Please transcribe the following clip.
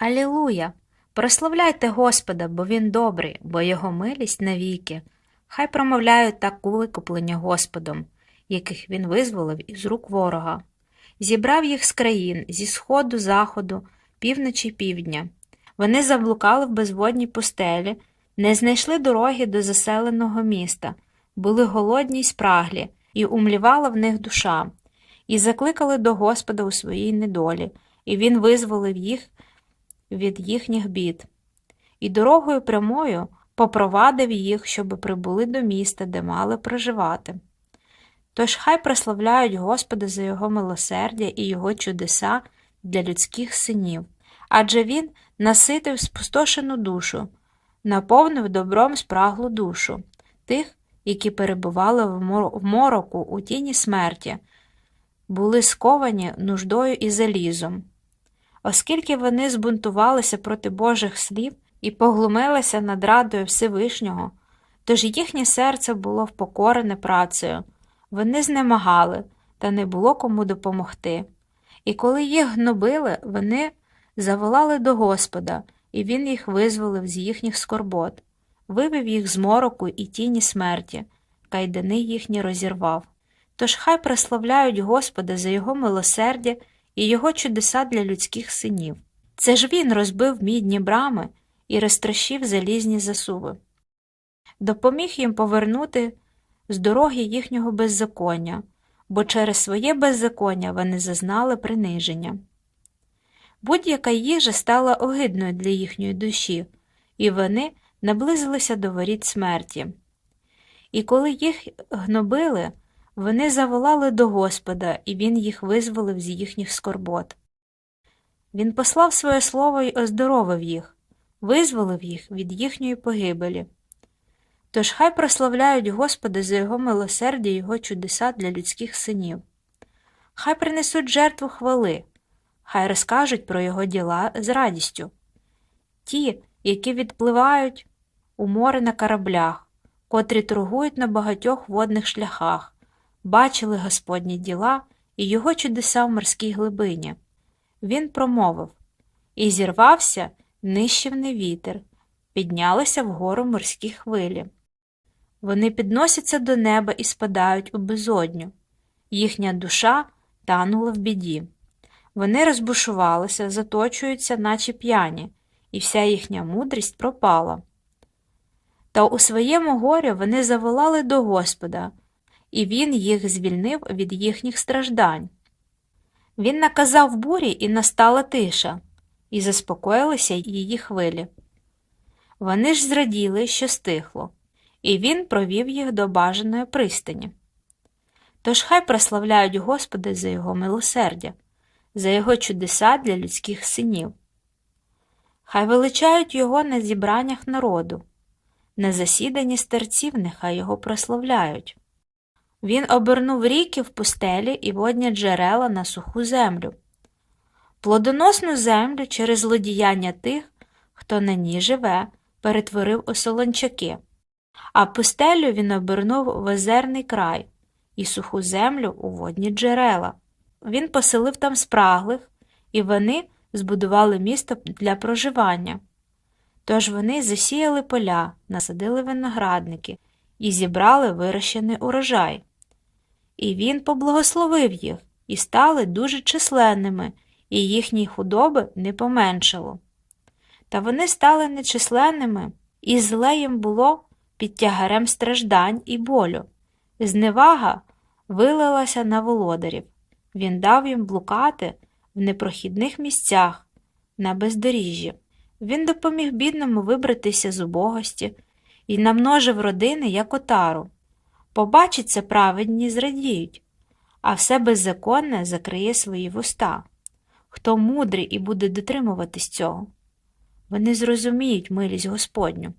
Алілуя! Прославляйте Господа, бо Він добрий, бо Його милість навіки. Хай промовляють так викуплення Господом, яких Він визволив із рук ворога. Зібрав їх з країн, зі сходу, заходу, півночі півдня. Вони заблукали в безводній пустелі, не знайшли дороги до заселеного міста, були голодні й спраглі, і умлівала в них душа, і закликали до Господа у своїй недолі, і Він визволив їх від їхніх бід. І дорогою прямою попровадив їх, щоби прибули до міста, де мали проживати. Тож хай прославляють Господа за Його милосердя і Його чудеса для людських синів, адже Він наситив спустошену душу, наповнив добром спраглу душу, тих, які перебували в мороку у тіні смерті, були сковані нуждою і залізом. Оскільки вони збунтувалися проти Божих слів і поглумилися над радою Всевишнього, тож їхнє серце було впокорене працею, вони знемагали, та не було кому допомогти. І коли їх гнобили, вони заволали до Господа, і Він їх визволив з їхніх скорбот, вивів їх з мороку і тіні смерті, кайдани їхні розірвав. Тож хай прославляють Господа за Його милосердя і Його чудеса для людських синів. Це ж Він розбив мідні брами і розтрощив залізні засуви. Допоміг їм повернути з дороги їхнього беззаконня, бо через своє беззаконня вони зазнали приниження. Будь-яка їжа стала огидною для їхньої душі, і вони наблизилися до воріт смерті. І коли їх гнобили, вони заволали до Господа, і Він їх визволив з їхніх скорбот. Він послав своє слово й оздоровив їх, визволив їх від їхньої погибелі. Тож хай прославляють Господа за Його милосердя і Його чудеса для людських синів. Хай принесуть жертву хвали, хай розкажуть про Його діла з радістю. Ті, які відпливають у море на кораблях, котрі торгують на багатьох водних шляхах, бачили Господні діла і Його чудеса в морській глибині. Він промовив і зірвався нищівний вітер, піднялися вгору морські хвилі. Вони підносяться до неба і спадають у безодню. Їхня душа танула в біді. Вони розбушувалися, заточуються, наче п'яні, і вся їхня мудрість пропала. Та у своєму горі вони заволали до Господа, і Він їх звільнив від їхніх страждань. Він наказав бурі, і настала тиша, і заспокоїлися її хвилі. Вони ж зраділи, що стихло, і він провів їх до бажаної пристані. Тож хай прославляють Господа за його милосердя, за його чудеса для людських синів. Хай величають його на зібраннях народу, на засіданні старців нехай його прославляють. Він обернув ріки в пустелі і водні джерела на суху землю, плодоносну землю через злодіяння тих, хто на ній живе, перетворив у солончаки, а пустелю він обернув в озерний край і суху землю у водні джерела. Він поселив там спраглих, і вони збудували місто для проживання. Тож вони засіяли поля, насадили виноградники і зібрали вирощений урожай. І він поблагословив їх, і стали дуже численними, і їхній худоби не поменшало. Та вони стали нечисленними, і зле їм було під тягарем страждань і болю. Зневага вилилася на володарів. Він дав їм блукати в непрохідних місцях, на бездоріжжі. Він допоміг бідному вибратися з убогості і намножив родини, як отару. Побачить це праведні зрадіють, а все беззаконне закриє свої вуста. Хто мудрий і буде дотримуватись цього, вони зрозуміють милість Господню.